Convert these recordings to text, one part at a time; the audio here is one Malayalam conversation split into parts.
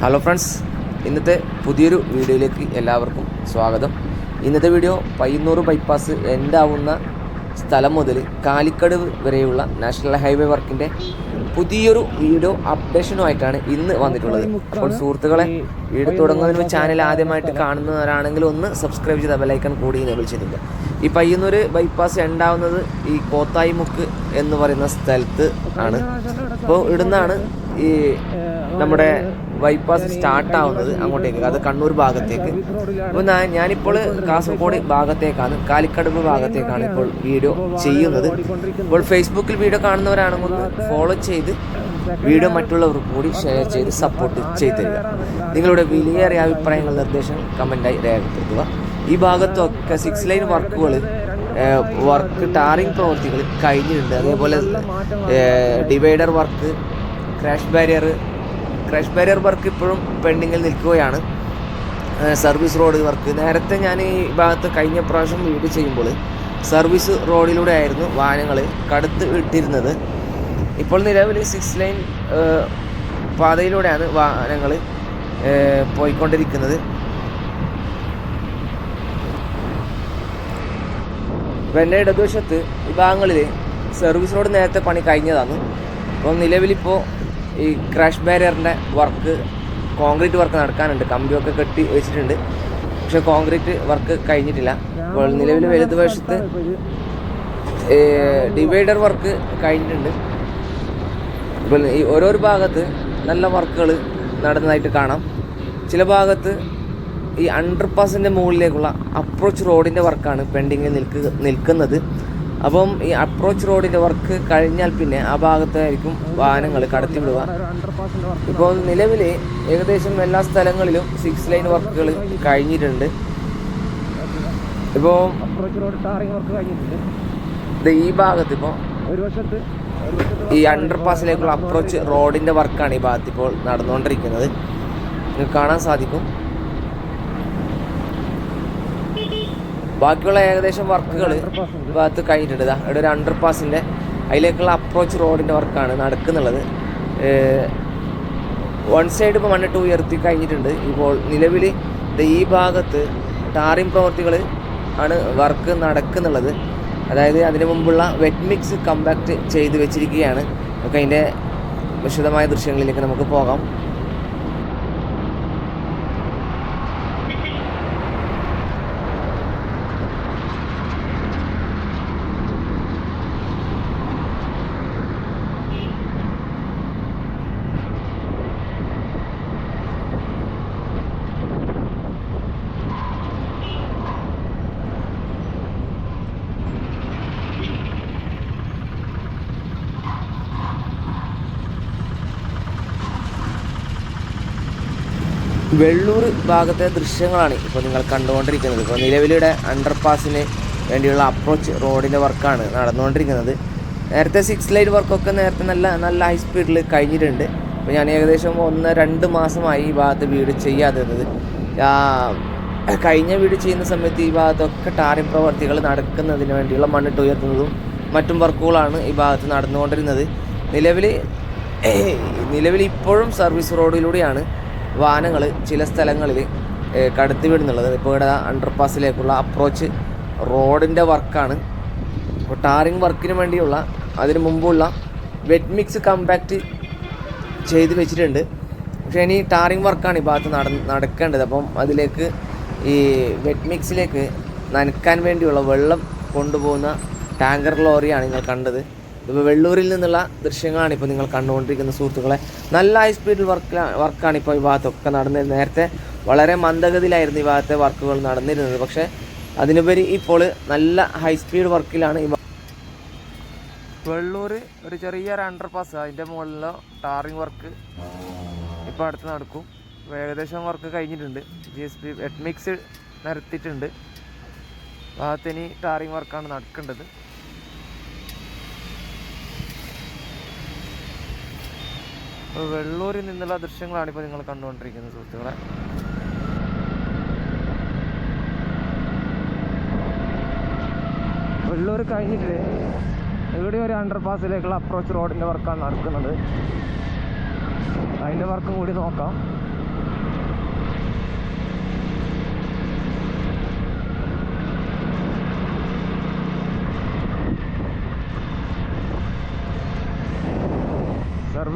ഹലോ ഫ്രണ്ട്സ് ഇന്നത്തെ പുതിയൊരു വീഡിയോയിലേക്ക് എല്ലാവർക്കും സ്വാഗതം ഇന്നത്തെ വീഡിയോ പയ്യന്നൂർ ബൈപ്പാസ് എൻഡാവുന്ന സ്ഥലം മുതൽ കാലിക്കട് വരെയുള്ള നാഷണൽ ഹൈവേ വർക്കിന്റെ പുതിയൊരു വീഡിയോ അപ്ഡേഷനുമായിട്ടാണ് ഇന്ന് വന്നിട്ടുള്ളത് അപ്പോൾ സുഹൃത്തുക്കളെ വീഡിയോ തുടങ്ങുന്നതിന് ചാനൽ ആദ്യമായിട്ട് കാണുന്നവരാണെങ്കിൽ ഒന്ന് സബ്സ്ക്രൈബ് ചെയ്ത ബെലൈക്കൺ കൂടി എനേബിൾ ചെയ്തില്ല ഈ പയ്യന്നൂർ ബൈപ്പാസ് എൻഡാവുന്നത് ഈ കോത്തായിമുക്ക് എന്ന് പറയുന്ന സ്ഥലത്ത് ആണ് അപ്പോൾ ഇവിടുന്നാണ് ഈ നമ്മുടെ ബൈപ്പാസ് സ്റ്റാർട്ട് ആവുന്നത് അങ്ങോട്ടേക്ക് അത് കണ്ണൂർ ഭാഗത്തേക്ക്. അപ്പോൾ ഞാനിപ്പോൾ കാസർഗോഡ് ഭാഗത്തേക്കാണ് കാലിക്കടവ് ഭാഗത്തേക്കാണ് ഇപ്പോൾ വീഡിയോ ചെയ്യുന്നത്. ഇപ്പോൾ ഫേസ്ബുക്കിൽ വീഡിയോ കാണുന്നവരാണെങ്കിൽ ഒന്ന് ഫോളോ ചെയ്ത് വീഡിയോ മറ്റുള്ളവർക്ക് കൂടി ഷെയർ ചെയ്ത് സപ്പോർട്ട് ചെയ്ത് തരിക. നിങ്ങളുടെ വിലയേറിയ അഭിപ്രായങ്ങൾ നിർദ്ദേശങ്ങൾ കമന്റായി രേഖപ്പെടുത്തുക. ഈ ഭാഗത്തൊക്കെ സിക്സ് ലൈൻ വർക്കുകൾ വർക്ക് ടാറിംഗ് പ്രവൃത്തികൾ കഴിഞ്ഞിട്ടുണ്ട്. അതേപോലെ divider work crash barrier crash barrier work ഇപ്പോഴും പെൻഡിങ്ങിൽ നിൽക്കുകയാണ്. Service road work. നേരത്തെ ഞാൻ ഈ ഭാഗത്ത് കഴിഞ്ഞ പ്രാവശ്യം വീട് ചെയ്യുമ്പോൾ സർവീസ് റോഡിലൂടെ ആയിരുന്നു വാഹനങ്ങൾ കടുത്ത് വിട്ടിരുന്നത് ഇപ്പോൾ നിലവിൽ സിക്സ് ലൈൻ പാതയിലൂടെയാണ് വാഹനങ്ങൾ പോയിക്കൊണ്ടിരിക്കുന്നത്. എന്റെ ഇടതുവശത്ത് ഈ ഭാഗങ്ങളിൽ സർവീസ് റോഡ് നേരത്തെ പണി കഴിഞ്ഞതാണ്. അപ്പോൾ നിലവിലിപ്പോൾ ഈ ക്രാഷ് ബാരിയറിന്റെ വർക്ക് കോൺക്രീറ്റ് വർക്ക് നടക്കാനുണ്ട്. കമ്പിയൊക്കെ കെട്ടി വെച്ചിട്ടുണ്ട്. പക്ഷെ കോൺക്രീറ്റ് വർക്ക് കഴിഞ്ഞിട്ടില്ല. അപ്പോൾ നിലവിൽ വലതുവശത്ത് ഡിവൈഡർ വർക്ക് കഴിഞ്ഞിട്ടുണ്ട്. ഇപ്പോൾ ഈ ഓരോരോ ഭാഗത്ത് നല്ല വർക്കുകൾ നടന്നതായിട്ട് കാണാം. ചില ഭാഗത്ത് ഈ അണ്ടർ പാസിന്റെ മുകളിലേക്കുള്ള അപ്രോച്ച് റോഡിന്റെ വർക്കാണ് പെൻഡിങ്ങിൽ നിൽക്കുക നിൽക്കുന്നത്. അപ്പം ഈ അപ്രോച്ച് റോഡിന്റെ വർക്ക് കഴിഞ്ഞാൽ പിന്നെ ആ ഭാഗത്തായിരിക്കും വാഹനങ്ങൾ കടത്തിവിടുക. ഇപ്പോൾ നിലവിൽ ഏകദേശം എല്ലാ സ്ഥലങ്ങളിലും സിക്സ് ലൈൻ വർക്കുകൾ കഴിഞ്ഞിട്ടുണ്ട്. ഇപ്പോൾ അപ്രോച്ച് റോഡ് വർക്ക് കഴിഞ്ഞിട്ടുണ്ട്. ഈ ഭാഗത്ത് ഇപ്പോൾ ഒരു ഒരു വശത്ത് ഈ അണ്ടർ പാസിലേക്കുള്ള അപ്രോച്ച് റോഡിന്റെ വർക്കാണ് ഈ ഭാഗത്ത് ഇപ്പോൾ നടന്നുകൊണ്ടിരിക്കുന്നത്. നിങ്ങൾക്ക് കാണാൻ സാധിക്കും. ബാക്കിയുള്ള ഏകദേശം വർക്കുകൾ ഭാഗത്ത് കഴിഞ്ഞിട്ടുണ്ട്. ഇതാ ഇവിടെ ഒരു അണ്ടർ പാസിന്റെ അതിലേക്കുള്ള അപ്രോച്ച് റോഡിന്റെ വർക്കാണ് നടക്കുന്നുള്ളത്. വൺ സൈഡ് ഇപ്പോൾ മണ്ണിട്ട് ഉയർത്തി കഴിഞ്ഞിട്ടുണ്ട്. ഇപ്പോൾ നിലവിൽ ഈ ഭാഗത്ത് ടാറിംഗ് പ്രവർത്തികൾ ആണ് വർക്ക് നടക്കുന്നുള്ളത്. അതായത് അതിനു മുമ്പുള്ള വെറ്റ് മിക്സ് കമ്പാക്ട് ചെയ്ത് വെച്ചിരിക്കുകയാണ്. നമുക്ക് അതിന്റെ വിശദമായ ദൃശ്യങ്ങളിലേക്ക് നമുക്ക് പോകാം. വെള്ളൂർ ഭാഗത്തെ ദൃശ്യങ്ങളാണ് ഇപ്പോൾ നിങ്ങൾ കണ്ടുകൊണ്ടിരിക്കുന്നത്. ഇപ്പോൾ നിലവിലിടെ അണ്ടർപാസിന് വേണ്ടിയുള്ള അപ്രോച്ച് റോഡിന്റെ വർക്കാണ് നടന്നുകൊണ്ടിരിക്കുന്നത്. നേരത്തെ സിക്സ് ലൈൻ വർക്കൊക്കെ നേരത്തെ നല്ല നല്ല ഹൈ സ്പീഡിൽ കഴിഞ്ഞിട്ടുണ്ട്. അപ്പോൾ ഞാൻ ഏകദേശം ഒന്ന് രണ്ട് മാസമായി ഈ ഭാഗത്ത് വീട് ചെയ്യാതിരുന്നത് കഴിഞ്ഞ വീട് ചെയ്യുന്ന സമയത്ത് ഈ ഭാഗത്തൊക്കെ ടാറിംഗ് പ്രവർത്തികൾ നടക്കുന്നതിന് വേണ്ടിയുള്ള മണ്ണിട്ട് ഉയർത്തുന്നതും മറ്റും വർക്കുകളാണ് ഈ ഭാഗത്ത് നടന്നുകൊണ്ടിരുന്നത്. നിലവിൽ നിലവിൽ ഇപ്പോഴും സർവീസ് റോഡിലൂടെയാണ് വാഹനങ്ങൾ ചില സ്ഥലങ്ങളിൽ കടത്തി വിടുന്നുള്ളത് ഇപ്പോൾ ഇവിടെ അണ്ടർപാസിലേക്കുള്ള അപ്രോച്ച് റോഡിന്റെ വർക്കാണ്. അപ്പോൾ ടാറിങ് വർക്കിന് വേണ്ടിയുള്ള അതിന് മുമ്പുള്ള വെറ്റ് മിക്സ് കമ്പാക്റ്റ് ചെയ്ത് വെച്ചിട്ടുണ്ട്. പക്ഷേ ഇനി ടാറിങ് വർക്കാണ് ഈ ഭാഗത്ത് നട നടക്കേണ്ടത്. അപ്പം അതിലേക്ക് ഈ വെറ്റ് മിക്സിലേക്ക് നനക്കാൻ വേണ്ടിയുള്ള വെള്ളം കൊണ്ടുപോകുന്ന ടാങ്കർ ലോറിയാണ് നിങ്ങൾ കണ്ടത്. ഇപ്പോൾ വെള്ളൂരിൽ നിന്നുള്ള ദൃശ്യങ്ങളാണ് ഇപ്പോൾ നിങ്ങൾ കണ്ടുകൊണ്ടിരിക്കുന്ന സുഹൃത്തുക്കളെ. നല്ല ഹൈ സ്പീഡിൽ വർക്ക് വർക്കാണ് ഇപ്പോൾ ഈ ഭാഗത്തൊക്കെ നടന്നിരുന്നത്. നേരത്തെ വളരെ മന്ദഗതിയിലായിരുന്നു ഈ ഭാഗത്തെ വർക്കുകൾ നടന്നിരുന്നത്. പക്ഷേ അതിനുപരി ഇപ്പോൾ നല്ല ഹൈ സ്പീഡ് വർക്കിലാണ് ഈ വെള്ളൂർ ഒരു ചെറിയൊരു അണ്ടർ പാസ് അതിന്റെ മുകളിലോ ടാറിങ് വർക്ക് ഇപ്പോൾ അടുത്ത് നടക്കും. ഏകദേശം വർക്ക് കഴിഞ്ഞിട്ടുണ്ട്. ജി എസ് പി എഡ്മിക്സ് മിക്സ് നിരത്തിയിട്ടുണ്ട് ഭാഗത്തിന് ടാറിങ് വർക്കാണ് നടക്കേണ്ടത്. വെള്ളൂരിൽ നിന്നുള്ള ദൃശ്യങ്ങളാണ് ഇപ്പോൾ നിങ്ങൾ കണ്ടുകൊണ്ടിരിക്കുന്നത് സുഹൃത്തുക്കളെ. വെള്ളൂർ കഴിഞ്ഞിട്ട് ഇവിടെ ഒരു അണ്ടർ പാസിലേക്കുള്ള അപ്രോച്ച് റോഡിന്റെ വർക്കാണ് നടക്കുന്നത്. അതിന്റെ വർക്കും കൂടി നോക്കാം.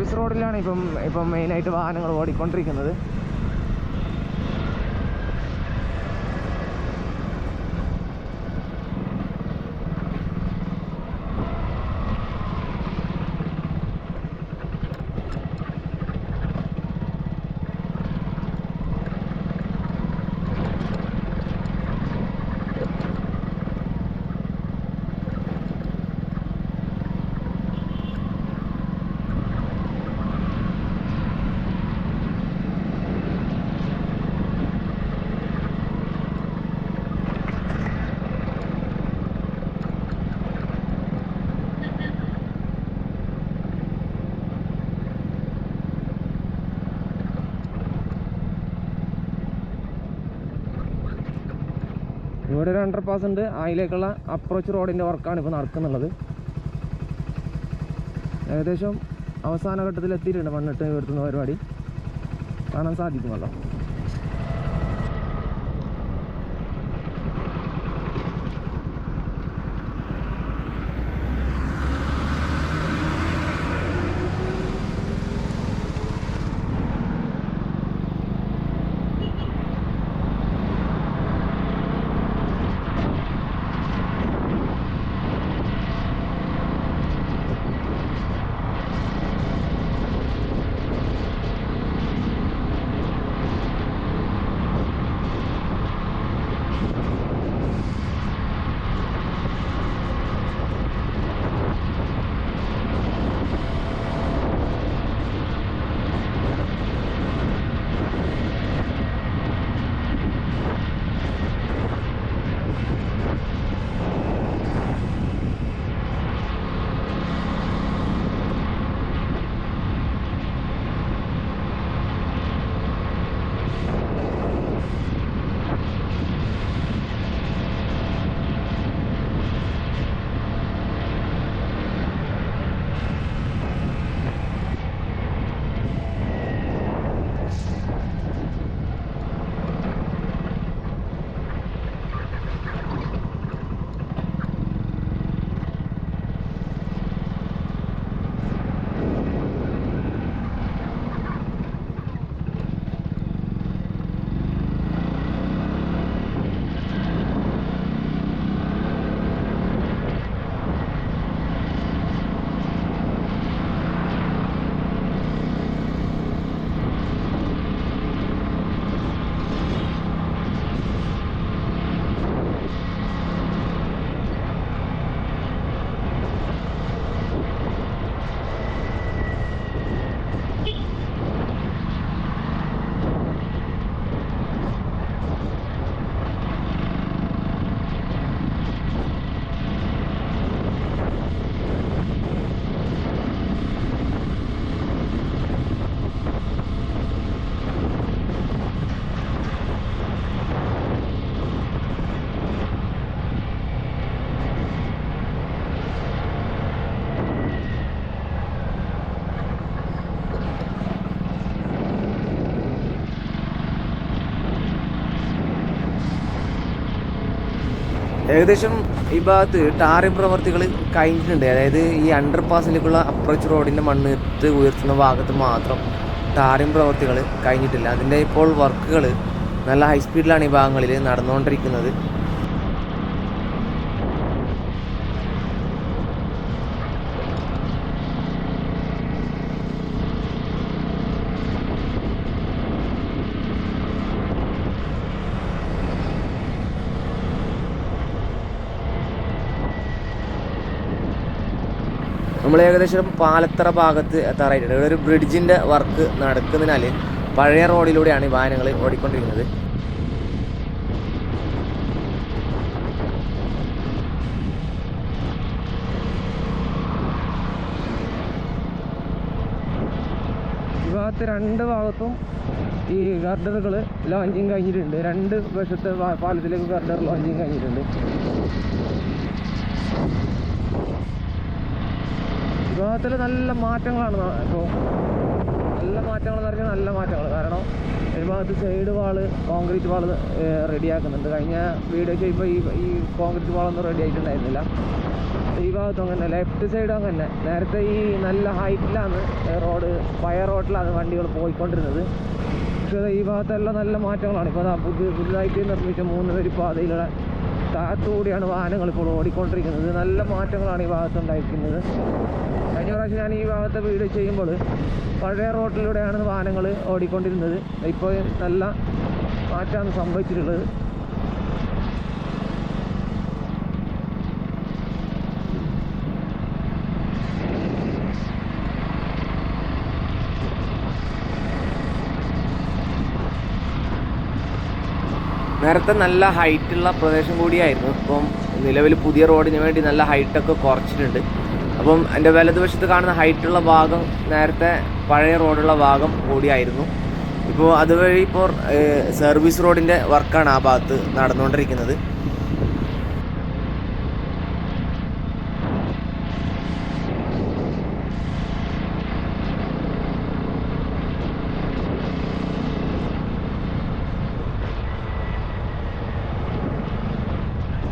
സർവീസ് റോഡിലാണ് ഇപ്പം ഇപ്പം മെയിനായിട്ട് വാഹനങ്ങൾ ഓടിക്കൊണ്ടിരിക്കുന്നത്. ഇവിടെ ഒരു അണ്ടർ പാസ് ഉണ്ട്. അതിലേക്കുള്ള അപ്രോച്ച് റോഡിന്റെ വർക്കാണ് ഇപ്പോൾ നടക്കുന്നുള്ളത്. ഏകദേശം അവസാന ഘട്ടത്തിൽ എത്തിയിട്ടുണ്ട് മണ്ണിട്ട് ഉയർത്തുന്ന പരിപാടി. കാണാൻ സാധിക്കുമല്ലോ. ഏകദേശം ഈ ഭാഗത്ത് ടാറിംഗ് പ്രവർത്തികൾ കഴിഞ്ഞിട്ടുണ്ട്. അതായത് ഈ അണ്ടർ പാസിലേക്കുള്ള അപ്രോച്ച് റോഡിന്റെ മണ്ണിട്ട് ഉയർത്തുന്ന ഭാഗത്ത് മാത്രം ടാറിംഗ് പ്രവർത്തികൾ കഴിഞ്ഞിട്ടില്ല. അതിന്റെ ഇപ്പോൾ വർക്കുകൾ നല്ല ഹൈ സ്പീഡിലാണ് ഈ ഭാഗങ്ങളിൽ നടന്നുകൊണ്ടിരിക്കുന്നത്. നമ്മൾ ഏകദേശം പാലത്തറ ഭാഗത്ത് എത്താറായിട്ടുണ്ട്. ഇവിടെ ഒരു ബ്രിഡ്ജിന്റെ വർക്ക് നടക്കുന്നതിനാൽ പഴയ റോഡിലൂടെയാണ് ഈ വാഹനങ്ങൾ ഓടിക്കൊണ്ടിരിക്കുന്നത്. ഭാഗത്ത് രണ്ട് ഭാഗത്തും ഈ ഗർഡറുകൾ ലോഞ്ചിങ് കഴിഞ്ഞിട്ടുണ്ട്. രണ്ട് വശത്തെ പാലത്തിലേക്ക് ഗർഡർ ലോഞ്ചിങ് കഴിഞ്ഞിട്ടുണ്ട്. ഈ നല്ല മാറ്റങ്ങളാണ് ഇപ്പോൾ നല്ല മാറ്റങ്ങൾ എന്ന് പറഞ്ഞാൽ നല്ല മാറ്റങ്ങൾ. കാരണം ഒരു ഭാഗത്ത് സൈഡ് വാൾ കോൺക്രീറ്റ് വാൾ റെഡിയാക്കുന്നുണ്ട് കഴിഞ്ഞ വീഡിയോ ചെയ്യുമ്പോൾ ഈ ഈ കോൺക്രീറ്റ് വാളൊന്നും റെഡി ആയിട്ടുണ്ടായിരുന്നില്ല. ഈ ഭാഗത്തും അങ്ങനെ ലെഫ്റ്റ് സൈഡും അങ്ങനെ നേരത്തെ ഈ നല്ല ഹൈറ്റിലാണ് റോഡ് പഴയ റോഡിലാണ് വണ്ടികൾ പോയിക്കൊണ്ടിരുന്നത്. പക്ഷേ ഈ ഭാഗത്തെല്ലാം നല്ല മാറ്റങ്ങളാണ്. ഇപ്പോൾ പുതിയ പുതുതായിട്ട് നിർമ്മിച്ച മൂന്ന് വരി പാതയിലൂടെ താഴത്തുകൂടിയാണ് വാഹനങ്ങൾ ഇപ്പോൾ ഓടിക്കൊണ്ടിരിക്കുന്നത്. നല്ല മാറ്റങ്ങളാണ് ഈ ഭാഗത്ത് ഉണ്ടായിരിക്കുന്നത്. കഴിഞ്ഞ പ്രാവശ്യം ഞാൻ ഈ ഭാഗത്തെ വീഡിയോ ചെയ്യുമ്പോൾ പഴയ റോട്ടിലൂടെയാണ് വാഹനങ്ങൾ ഓടിക്കൊണ്ടിരുന്നത്. ഇപ്പോൾ നല്ല മാറ്റമാണ് സംഭവിച്ചിട്ടുള്ളത്. നേരത്തെ നല്ല ഹൈറ്റുള്ള പ്രദേശം കൂടിയായിരുന്നു. ഇപ്പം നിലവിൽ പുതിയ റോഡിന് വേണ്ടി നല്ല ഹൈറ്റൊക്കെ കുറച്ചിട്ടുണ്ട്. അപ്പം എന്റെ വലതുവശത്ത് കാണുന്ന ഹൈറ്റുള്ള ഭാഗം നേരത്തെ പഴയ റോഡുള്ള ഭാഗം കൂടിയായിരുന്നു. ഇപ്പോൾ അതുവഴി ഇപ്പോൾ സർവീസ് റോഡിന്റെ വർക്കാണ് ആ ഭാഗത്ത് നടന്നുകൊണ്ടിരിക്കുന്നത്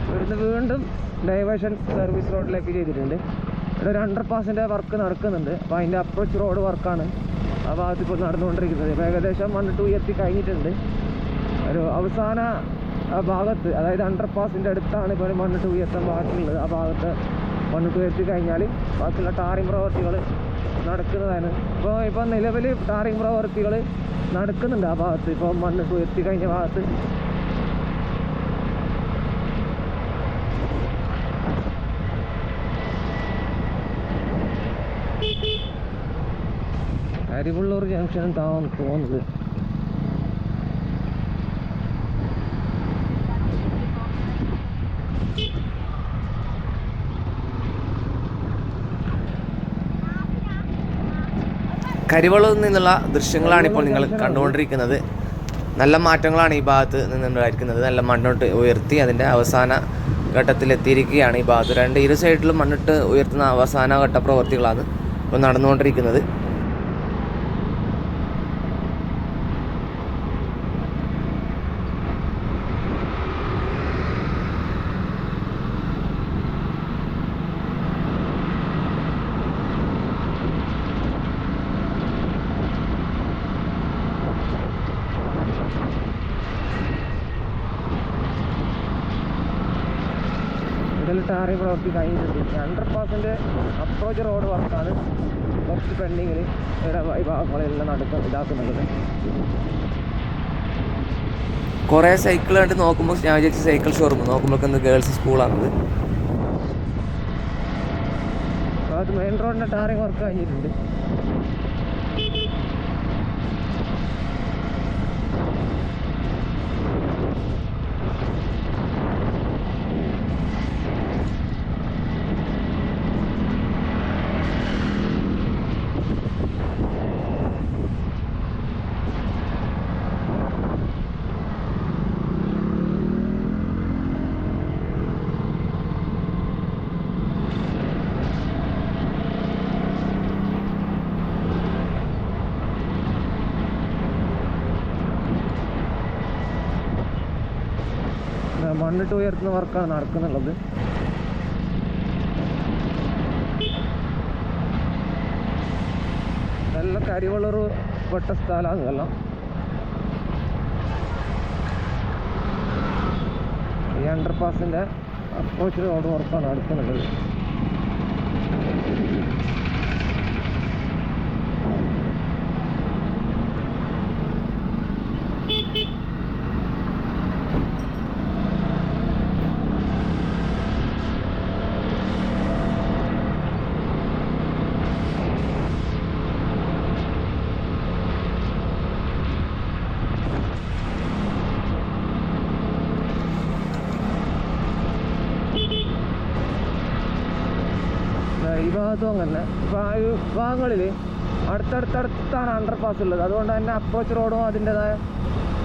ഇവിടുന്ന് വീണ്ടും ഡൈവേഷൻ സർവീസ് റോഡിലേക്ക് ചെയ്തിട്ടുണ്ട്. ഇവിടെ ഒരു ഹൺഡ്രഡ് പാസിന്റെ വർക്ക് നടക്കുന്നുണ്ട്. അപ്പോൾ അതിന്റെ അപ്രോച്ച് റോഡ് വർക്കാണ് ആ ഭാഗത്ത് ഇപ്പോൾ നടന്നുകൊണ്ടിരിക്കുന്നത്. ഇപ്പോൾ ഏകദേശം വൺ ടു എത്തി കഴിഞ്ഞിട്ടുണ്ട്. ഒരു അവസാന ഭാഗത്ത് അതായത് അണ്ടർ പാസിന്റെ അടുത്താണ് ഇപ്പോൾ ഒരു ടു എത്താൻ ബാക്കിയുള്ളത് ആ ഭാഗത്ത് വൺ ടു എത്തി കഴിഞ്ഞാൽ ബാക്കിയുള്ള ടാറിംഗ് പ്രവർത്തികൾ നടക്കുന്നതാണ്. ഇപ്പോൾ ഇപ്പോൾ നിലവിൽ ടാറിംഗ് പ്രവർത്തികൾ നടക്കുന്നുണ്ട് ആ ഭാഗത്ത്. ഇപ്പോൾ മണ്ണിട്ട് ഉയർത്തി കഴിഞ്ഞ ഭാഗത്ത്. അരിവുള്ളൂർ ജംഗ്ഷൻ താന്ന് തോന്നുന്നത് കരിവളയിൽ നിന്നുള്ള ദൃശ്യങ്ങളാണ് ഇപ്പോൾ നിങ്ങൾ കണ്ടുകൊണ്ടിരിക്കുന്നത്. നല്ല മാറ്റങ്ങളാണ് ഈ ഭാഗത്ത് നിന്നുണ്ടായിരിക്കുന്നത് നല്ല മണ്ണോട്ട് ഉയർത്തി അതിന്റെ അവസാന ഘട്ടത്തിലെത്തിയിരിക്കുകയാണ് ഈ ഭാഗത്ത്. രണ്ട് ഇരു സൈഡിലും മണ്ണിട്ട് ഉയർത്തുന്ന അവസാന ഘട്ട പ്രവൃത്തികളാണ് ഇപ്പോൾ നടന്നുകൊണ്ടിരിക്കുന്നത്. ഇതിൽ പ്രവർത്തി പ്രവൃത്തി കഴിഞ്ഞിട്ടുണ്ട്. അണ്ടർ പാസിന്റെ അപ്രോച്ച് റോഡ് വർക്കാണ് കുറച്ച് പെൻഡിങ്ങിൽ ഇവിടെ ഈ ഭാഗങ്ങളെല്ലാം നടക്ക ഇതാക്കുന്നുള്ളത് കുറേ സൈക്കിൾ കണ്ട് നോക്കുമ്പോൾ ഞാൻ വിചാരിച്ച സൈക്കിൾ ഷോറൂം നോക്കുമ്പോഴൊക്കെ ഇന്ന് ഗേൾസ് സ്കൂളാണത് അത് മെയിൻ റോഡിന്റെ ടാറിങ് വർക്ക് കഴിഞ്ഞിട്ടുണ്ട് ആ, മണ്ണിട്ട് ഉയർത്തുന്ന വർക്കാണ് നടക്കുന്നുള്ളത്. നല്ല കരിവളറ് പെട്ട സ്ഥലമാണ് ഇതെല്ലാം. ഈ അണ്ടർ പാസിന്റെ അപ്രോച്ച് റോഡ് വർക്കാണ് നടക്കുന്നുള്ളത് ദാ ഈ ഭാഗത്തും അങ്ങനെ ഭാഗങ്ങളിൽ അടുത്തടുത്തടുത്താണ് അണ്ടർ പാസ് ഉള്ളത്. അതുകൊണ്ട് തന്നെ അപ്രോച്ച് റോഡും അതിന്റെതായ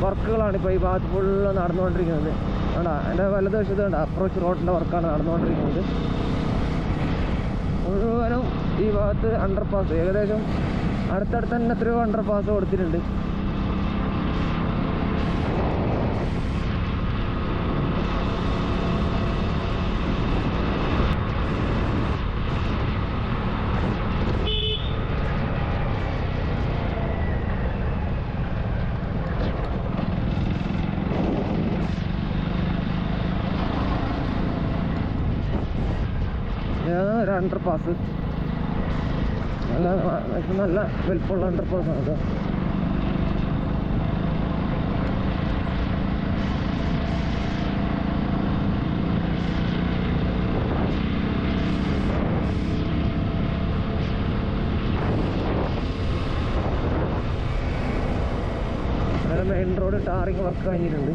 വർക്കുകളാണ് ഇപ്പോൾ ഈ ഭാഗത്ത് ഫുള്ള് നടന്നുകൊണ്ടിരിക്കുന്നത്. വേണ്ട എന്റെ വലതുവശത്ത് കണ്ട? അപ്രോച്ച് റോഡിന്റെ വർക്കാണ് നടന്നുകൊണ്ടിരിക്കുന്നത്. മുഴുവനും ഈ ഭാഗത്ത് അണ്ടർ പാസ് ഏകദേശം അടുത്തടുത്ത് തന്നെ എത്രയോ അണ്ടർ പാസ് കൊടുത്തിട്ടുണ്ട് ഇതാണ് ഒരു അണ്ടർ പാസ് നല്ല നല്ല വലിപ്പമുള്ള അണ്ടർ പാസ് ആണ് ഇത് മെയിൻ റോഡ് ടാറിങ് വർക്ക് കഴിഞ്ഞിട്ടുണ്ട്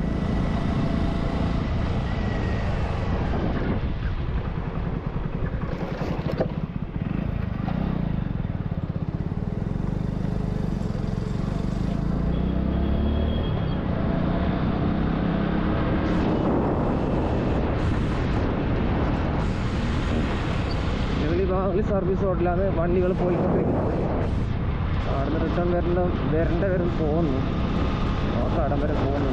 ഈ റോഡിലാണ് വണ്ടികൾ പോയിക്കൊണ്ടിരിക്കുന്നത് അവിടുന്ന് റിട്ടേൺ വരേണ്ട വരേണ്ട വരും പോകുന്നു. നോക്കാം അവിടം വരെ പോകുന്നു.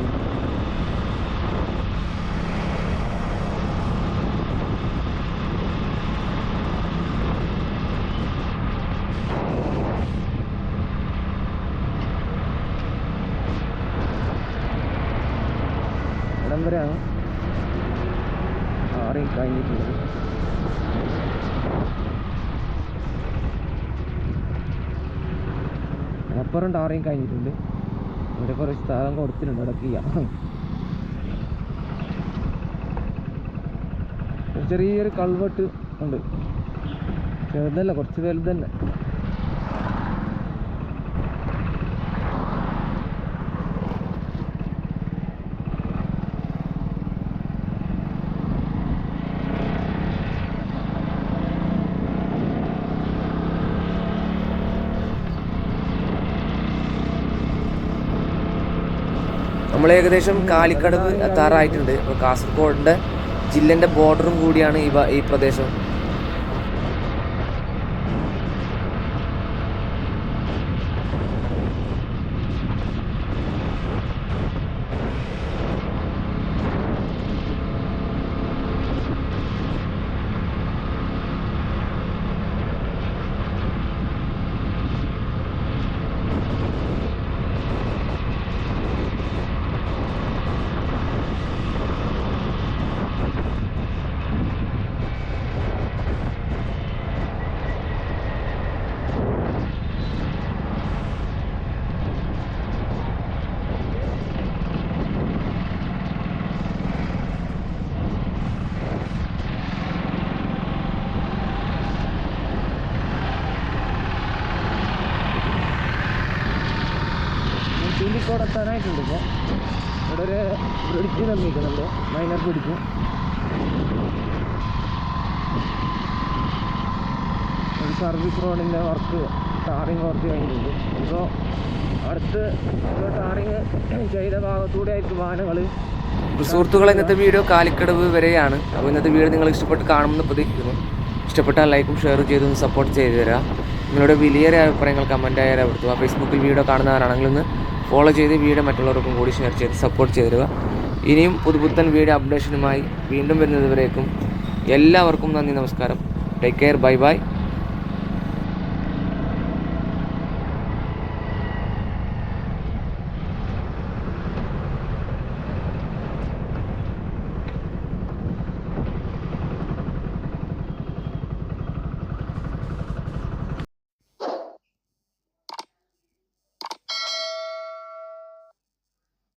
ടാറിങ് കഴിഞ്ഞിട്ടുണ്ട്. ഇവിടെ കുറേ സ്ഥലം കൊടുത്തിട്ടുണ്ട്. അവിടെ ചെയ്യാം ചെറിയൊരു കൾവെട്ട് ഉണ്ട്. ചെറുതല്ല കുറച്ച് വലുത് നമ്മൾ ഏകദേശം കാലിക്കടവ് എത്താറായിട്ടുണ്ട് അപ്പോൾ കാസർഗോഡിന്റെ ജില്ലന്റെ ബോർഡറും കൂടിയാണ് ഈ ഈ പ്രദേശം. ചുള്ളിക്കോട് എത്താനായിട്ടുണ്ട് ഇപ്പോൾ ഇവിടെ ഒരു ബ്രിഡ്ജ് നിർമ്മിക്കുന്നുണ്ട് മൈനർ ബ്രിഡ്ജ് ഒരു സർവീസ് റോഡിന്റെ വർക്ക് ടാറിങ് വർക്ക് കഴിഞ്ഞിട്ടുണ്ട്. ഇപ്പോൾ അടുത്ത് ടാറിങ് ചെയ്ത ഭാഗത്തൂടെ ആയിരിക്കും വാഹനങ്ങൾ സുഹൃത്തുക്കളെ ഇന്നത്തെ വീഡിയോ കാലിക്കടവ് വരെയാണ്. അപ്പോൾ ഇന്നത്തെ വീഡിയോ നിങ്ങൾ ഇഷ്ടപ്പെട്ട് കാണുമെന്ന് പ്രതീക്ഷിക്കുന്നു. ഇഷ്ടപ്പെട്ടാൽ ലൈക്കും ഷെയർ ചെയ്തൊന്ന് സപ്പോർട്ട് ചെയ്തു തരാം. നിങ്ങളുടെ വിലയേറിയ അഭിപ്രായങ്ങൾ കമന്റായി രേഖപ്പെടുത്തുക. ഫേസ്ബുക്കിൽ വീഡിയോ കാണുന്നവരാണെങ്കിൽ ഒന്ന് ഫോളോ ചെയ്ത് വീഡിയോ മറ്റുള്ളവർക്കും കൂടി ഷെയർ ചെയ്ത് സപ്പോർട്ട് ചെയ്തു തരിക. ഇനിയും പുതുപുത്തൻ വീഡിയോ അപ്ഡേഷനുമായി വീണ്ടും വരുന്നതുവരേക്കും എല്ലാവർക്കും നന്ദി നമസ്കാരം. Take care bye bye